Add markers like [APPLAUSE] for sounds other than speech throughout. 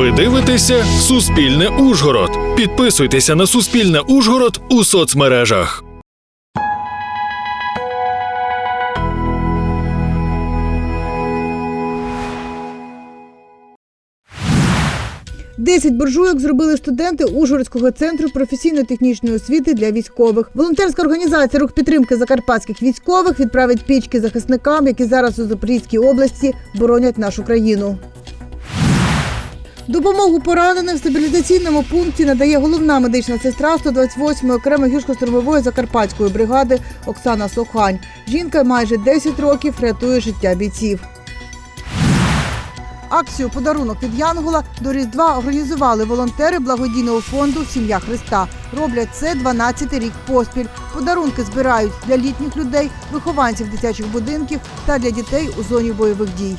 Ви дивитеся Суспільне Ужгород. Підписуйтеся на Суспільне Ужгород у соцмережах. Десять буржуйок зробили студенти Ужгородського центру професійно-технічної освіти для військових. Волонтерська організація рух підтримки закарпатських військових відправить пічки захисникам, які зараз у Запорізькій області боронять нашу країну. Допомогу пораненим в стабілізаційному пункті надає головна медична сестра 128-ї окремої гірсько-штурмової закарпатської бригади Оксана Сохань. Жінка майже 10 років рятує життя бійців. Акцію Подарунок від Янгола до Різдва організували волонтери благодійного фонду Сім'я Христа. Роблять це 12-й рік поспіль. Подарунки збирають для літніх людей, вихованців дитячих будинків та для дітей у зоні бойових дій.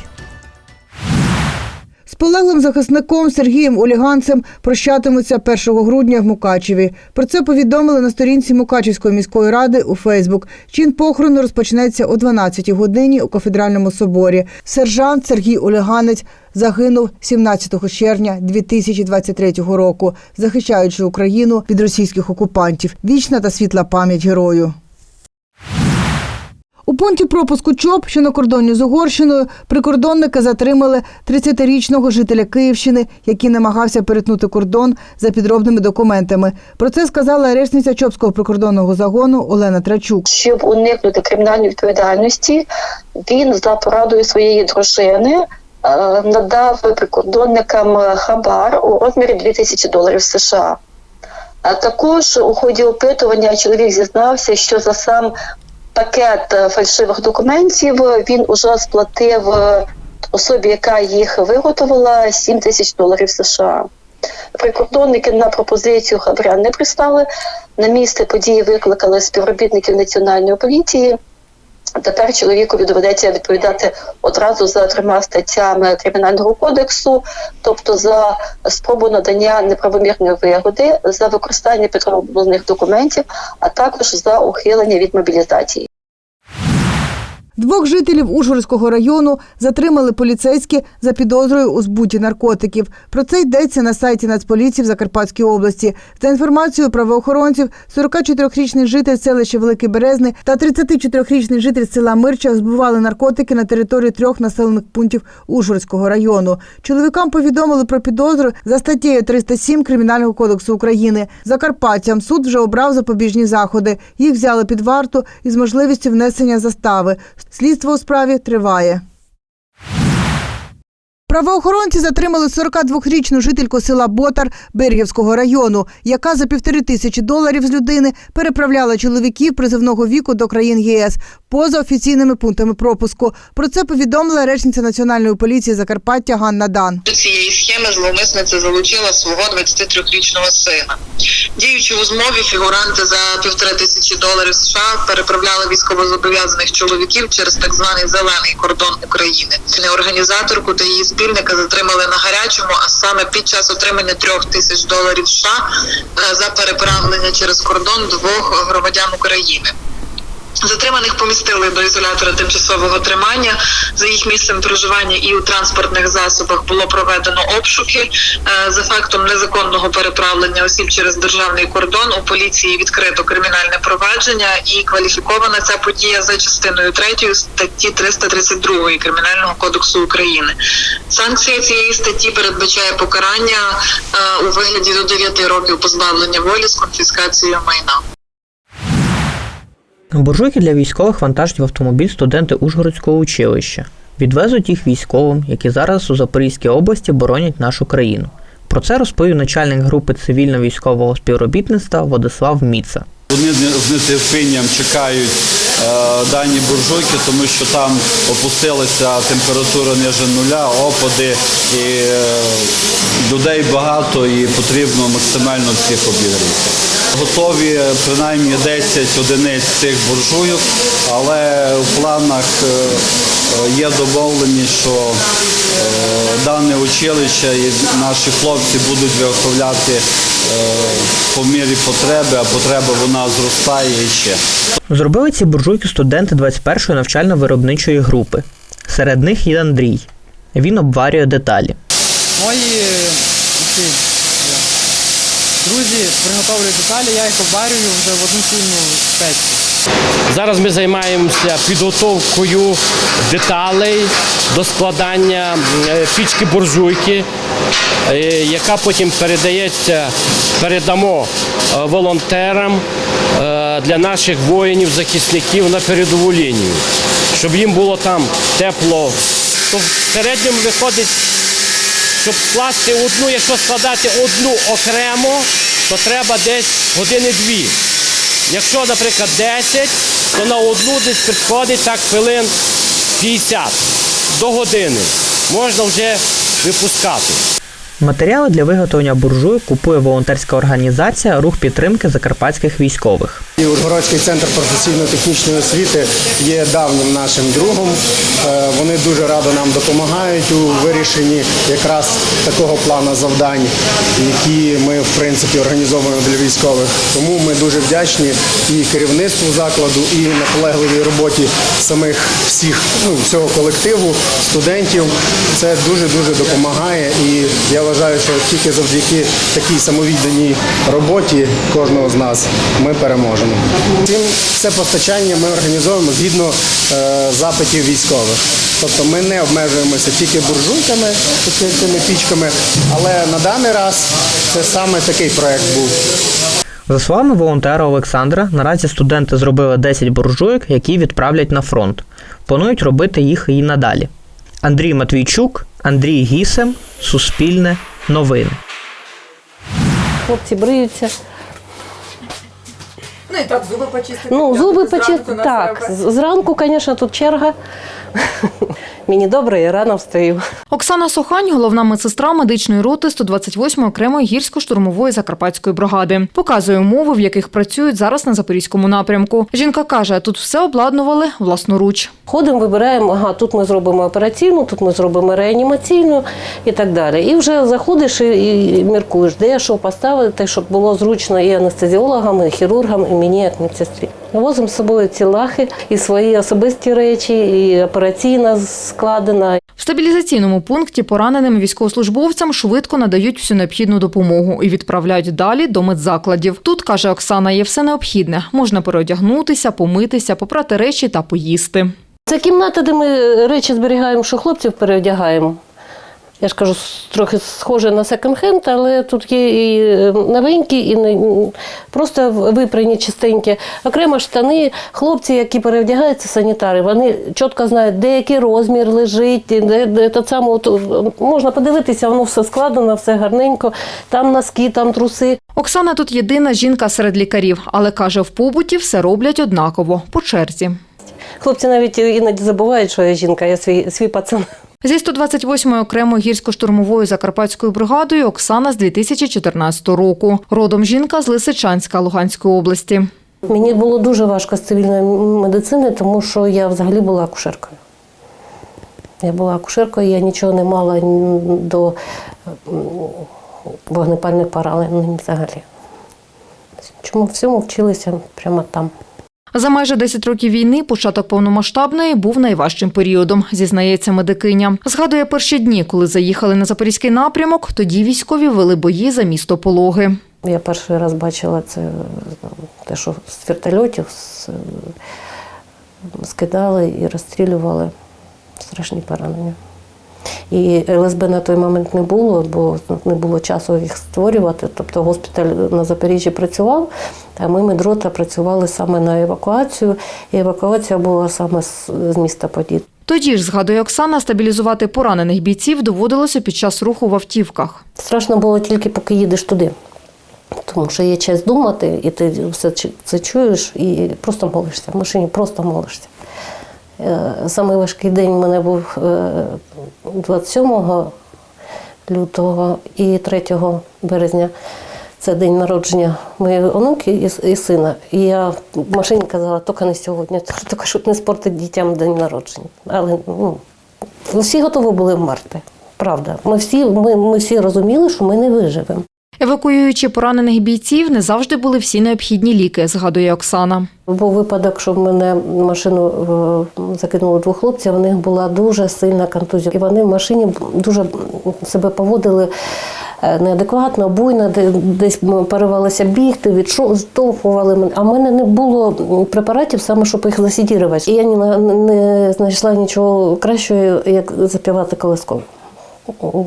Полеглим захисником Сергієм Оліганцем прощатимуться 1 грудня в Мукачеві. Про це повідомили на сторінці Мукачевської міської ради у Фейсбук. Чин похорону розпочнеться о 12 годині у кафедральному соборі. Сержант Сергій Оліганець загинув 17 червня 2023 року, захищаючи Україну від російських окупантів. Вічна та світла пам'ять герою. Пункті пропуску ЧОП, що на кордоні з Угорщиною, прикордонники затримали 30-річного жителя Київщини, який намагався перетнути кордон за підробними документами. Про це сказала речниця Чопського прикордонного загону Олена Трачук. щоб уникнути кримінальної відповідальності, він за порадою своєї дружини е, надав прикордонникам хабар у розмірі 2000 доларів США. А також у ході опитування чоловік зізнався, що за сам пакет е, фальшивих документів він уже сплатив е, особі, яка їх виготовила, 7 тисяч доларів США. Прикордонники на пропозицію хабаря не пристали. На місце події викликали співробітників національної поліції. Тепер чоловікові доведеться відповідати одразу за трьома статтями кримінального кодексу, тобто за спробу надання неправомірної вигоди, за використання підроблених документів, а також за ухилення від мобілізації. Двох жителів Ужгородського району затримали поліцейські за підозрою у збуті наркотиків. Про це йдеться на сайті Нацполіції в Закарпатській області. За інформацією правоохоронців, 44-річний житель селища Великий Березний та 34-річний житель села Мирча збували наркотики на території трьох населених пунктів Ужгородського району. Чоловікам повідомили про підозру за статтею 307 Кримінального кодексу України. Закарпатцям суд вже обрав запобіжні заходи. Їх взяли під варту із можливістю внесення застави. Слідство у справі триває. Правоохоронці затримали 42-річну жительку села Ботар Бергівського району, яка за півтори тисячі доларів з людини переправляла чоловіків призовного віку до країн єС поза офіційними пунктами пропуску. Про це повідомила речниця національної поліції Закарпаття Ганна Дан. До цієї схеми зловмисниця залучила свого 23-річного сина. Діючи у змові, фігуранти за півтори тисячі доларів США переправляли військовозобов'язаних чоловіків через так званий зелений кордон України. Організаторку та її спільника затримали на гарячому, а саме під час отримання трьох тисяч доларів США е, за переправлення через кордон двох громадян України. Затриманих помістили до ізолятора тимчасового тримання за їх місцем проживання і у транспортних засобах було проведено обшуки Е, за фактом незаконного переправлення осіб через державний кордон. У поліції відкрито кримінальне провадження і кваліфікована ця подія за частиною 3 статті 332 кримінального кодексу України. Санкція цієї статті передбачає покарання е, у вигляді до 9 років позбавлення волі з конфіскацією майна. Буржуйки для військових вантажать в автомобіль студенти Ужгородського училища. Відвезуть їх військовим, які зараз у Запорізькій області боронять нашу країну. Про це розповів начальник групи цивільно-військового співробітництва Владислав Міца. Вони з нетерпінням чекають е, дані буржуйки, тому що там опустилася температура ниже нуля, опади і е, людей багато і потрібно максимально всіх обігріти. Готові принаймні 10 одиниць цих буржуйок, але в планах е, е, є домовленість, що е, дане училище і наші хлопці будуть виготовляти по мірі потреби, а потреба вона зростає і ще. Зробили ці буржуйки студенти 21-ї навчально-виробничої групи. Серед них є Андрій. Він обварює деталі. Мої стиль. Друзі приготовлюють деталі, я їх обварюю вже в одну сильну печку. Зараз ми займаємося підготовкою деталей до складання е, пічки буржуйки, е, яка потім передається, передамо е, волонтерам для наших воїнів-захисників на передову лінію, щоб їм було там тепло. То в середньому виходить, щоб скласти одну, якщо складати одну окремо, то треба десь години-дві. Якщо, наприклад, 10, то на одну десь підходить так хвилин 50 до години. Можна вже випускати. Матеріали для виготовлення буржуйок купує волонтерська організація Рух підтримки закарпатських військових. І Ужгородський центр професійно-технічної освіти є давнім нашим другом. Е, Вони дуже радо нам допомагають у вирішенні якраз такого плану завдань, які ми в принципі організовуємо для військових. Тому ми дуже вдячні і керівництву закладу, і наполегливій роботі самих всіх ну, всього колективу, студентів. Це дуже дуже допомагає. І я вважаю, що тільки завдяки такій самовідданій роботі кожного з нас ми переможемо. Цим все постачання ми організовуємо згідно е, запитів військових. Тобто ми не обмежуємося тільки буржуйками, цими пічками, але на даний раз це саме такий проект був. За словами волонтера Олександра, наразі студенти зробили 10 буржуйок, які відправлять на фронт. Планують робити їх і надалі. Андрій Матвійчук, Андрій Гісем, Суспільне, Новини. Хлопці бриються. Ну і так зуби почистити. Ну, зуби почистити. Так, зранку, звісно, тут черга. [LAUGHS] Мені добре, я рано встаю. Оксана Сохань, головна медсестра медичної роти 128-ї окремої гірсько-штурмової закарпатської бригади, показує умови, в яких працюють зараз на запорізькому напрямку. Жінка каже, тут все обладнували власноруч. Ходимо, вибираємо, ага, тут ми зробимо операційну, тут ми зробимо реанімаційну і так далі. І вже заходиш і міркуєш, де що поставити, щоб було зручно і анестезіологам, і хірургам, і мені як медсестрі. Возимо з собою ці лахи, і свої особисті речі, і операційна складена, В стабілізаційному пункті пораненим військовослужбовцям швидко надають всю необхідну допомогу і відправляють далі до медзакладів. Тут каже Оксана, є все необхідне. Можна переодягнутися, помитися, попрати речі та поїсти. Це кімната, де ми речі зберігаємо, що хлопців переодягаємо. Я ж кажу, трохи схоже на секонд-хенд, але тут є і е, новенькі, і не- просто випрані чистенькі. Окремо штани, хлопці, які переодягаються, санітари, вони чітко знають, де який розмір лежить, де, де те саме, от, е, можна подивитися, воно все складено, все гарненько. Там носки, там труси. Оксана тут єдина жінка серед лікарів, але каже, в побуті все роблять однаково по черзі. Хлопці навіть іноді забувають, що я жінка, я свій, свій пацан. Зі 128-ї окремої гірсько-штурмової закарпатською бригадою Оксана з 2014 року. Родом жінка з Лисичанська Луганської області. Мені було дуже важко з цивільної медицини, тому що я взагалі була акушеркою. Я була акушеркою, я нічого не мала до вогнепальних поранень взагалі. Чому всьому вчилися прямо там. За майже 10 років війни початок повномасштабної був найважчим періодом, зізнається медикиня. Згадує перші дні, коли заїхали на запорізький напрямок. Тоді військові вели бої за місто Пологи. Я перший раз бачила це те, що з вертольотів скидали і розстрілювали страшні поранення. І ЛСБ на той момент не було, бо не було часу їх створювати. Тобто госпіталь на Запоріжжі працював, а ми медрота працювали саме на евакуацію. І евакуація була саме з, міста Поділ. Тоді ж, згадує Оксана, стабілізувати поранених бійців доводилося під час руху в автівках. Страшно було тільки поки їдеш туди. Тому що є час думати, і ти все це чуєш і просто молишся. В машині просто молишся. Е, Самий важкий день у мене був е, 27 лютого і 3 березня. Це день народження моєї онуки і сина. І я в машині казала, тільки не сьогодні, тільки щоб не спортити дітям день народження. Але ну, всі готові були вмерти. Правда. Ми всі, ми, ми всі розуміли, що ми не виживемо. Евакуюючи поранених бійців, не завжди були всі необхідні ліки, згадує Оксана. Був випадок, що в мене машину е, закинули двох хлопців, у них була дуже сильна контузія. І вони в машині дуже себе поводили е, неадекватно, буйна, де десь ми перевелися бігти, відштовхували мене. А в мене не було препаратів саме, щоб їх засідірувати. І я не знайшла нічого кращого, як запівати колисково.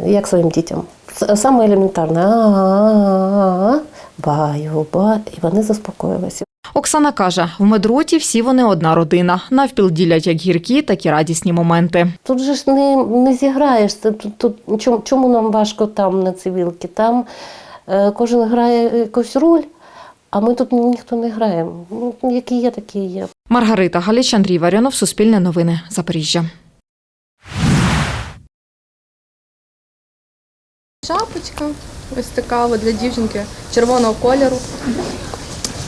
Як своїм дітям. Саме елементарне. А-а-а, баю, ба, і вони заспокоїлися. Оксана каже, в медроті всі вони одна родина. Навпіл ділять як гіркі, так і радісні моменти. Тут же ж не, не зіграєшся. Тут, тут, чому, чому нам важко там на цивілки? Там е, кожен грає якусь роль, а ми тут ніхто не граємо. Ну, які є, такі є. Маргарита Галіч, Андрій Варіонов, Суспільне новини, Запоріжжя. Шапочка, ось така для дівчинки червоного кольору.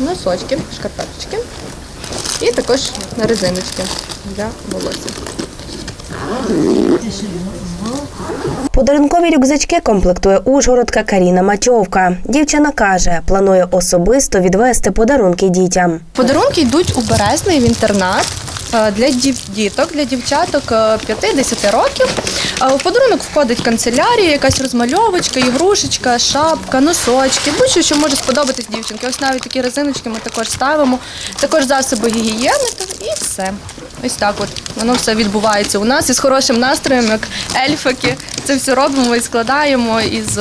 Носочки, шкарпеточки. І також резиночки для волосся. Подарункові рюкзачки комплектує ужгородка Каріна Матьовка. Дівчина каже, планує особисто відвести подарунки дітям. Подарунки йдуть у березний в інтернат. Е, Для діток, для дівчаток е, 5-10 років. Е, У подарунок входить канцелярія, якась розмальовочка, ігрушечка, шапка, носочки, будь-що, що може сподобатись дівчинки. Ось навіть такі резиночки ми також ставимо. Також засоби гігієни і все. Ось так от воно все відбувається у нас із хорошим настроєм, як ельфаки. Це все робимо і складаємо із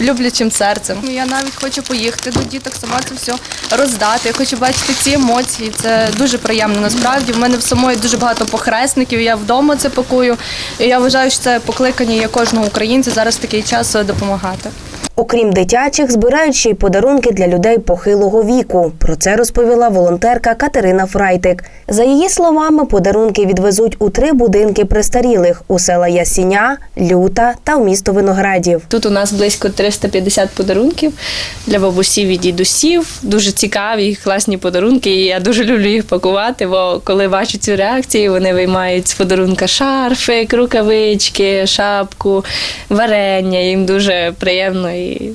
люблячим серцем. Я навіть хочу поїхати до діток, сама це все роздати. Я хочу бачити ці емоції. Це дуже приємно насправді. В мене в самої дуже багато похресників. Я вдома це пакую. І я вважаю, що це покликання є кожного українця зараз в такий час допомагати. Окрім дитячих, збирають ще й подарунки для людей похилого віку. Про це розповіла волонтерка Катерина Фрайтик. За її словами, подарунки відвезуть у три будинки престарілих у села Ясіня, Люта та в місто Виноградів. Тут у нас близько 350 подарунків для бабусів і дідусів. Дуже цікаві, класні подарунки. І я дуже люблю їх пакувати, бо коли бачу цю реакцію, вони виймають з подарунка шарфик, рукавички, шапку, варення. Їм дуже приємно і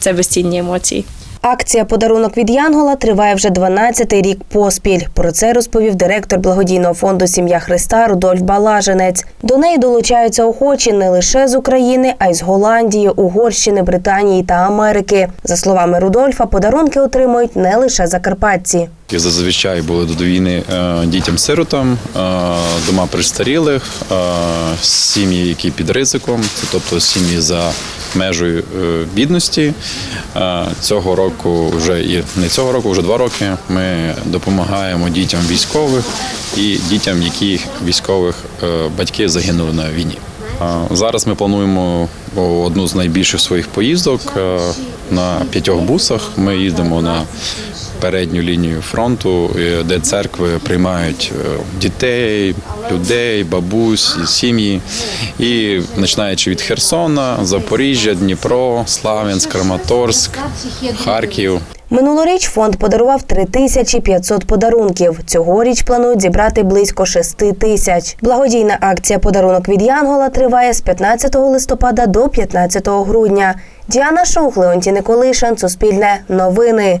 це безцінні емоції. Акція Подарунок від Янгола триває вже 12-й рік поспіль. Про це розповів директор благодійного фонду Сім'я Христа Рудольф Балаженець. До неї долучаються охочі не лише з України, а й з Голландії, Угорщини, Британії та Америки. За словами Рудольфа, подарунки отримують не лише закарпатці. зазвичай були до війни е, дітям-сиротам, е, дома престарілих, е, сім'ї, які під ризиком, тобто сім'ї за межею е, бідності. Е, Цього року вже і не цього року, вже два роки. Ми допомагаємо дітям військових і дітям, яких військових е, батьки загинули на війні. Зараз ми плануємо одну з найбільших своїх поїздок на п'ятьох бусах. Ми їздимо на передню лінію фронту, де церкви приймають дітей, людей, бабусь, сім'ї. І починаючи від Херсона, Запоріжжя, Дніпро, Славянськ, Краматорськ, Харків. Минулоріч фонд подарував 3500 подарунків. Цьогоріч планують зібрати близько 6 тисяч. Благодійна акція Подарунок від Янгола триває з 15 листопада до 15 грудня. Діана Шух, Леонтій Николишин, Суспільне новини.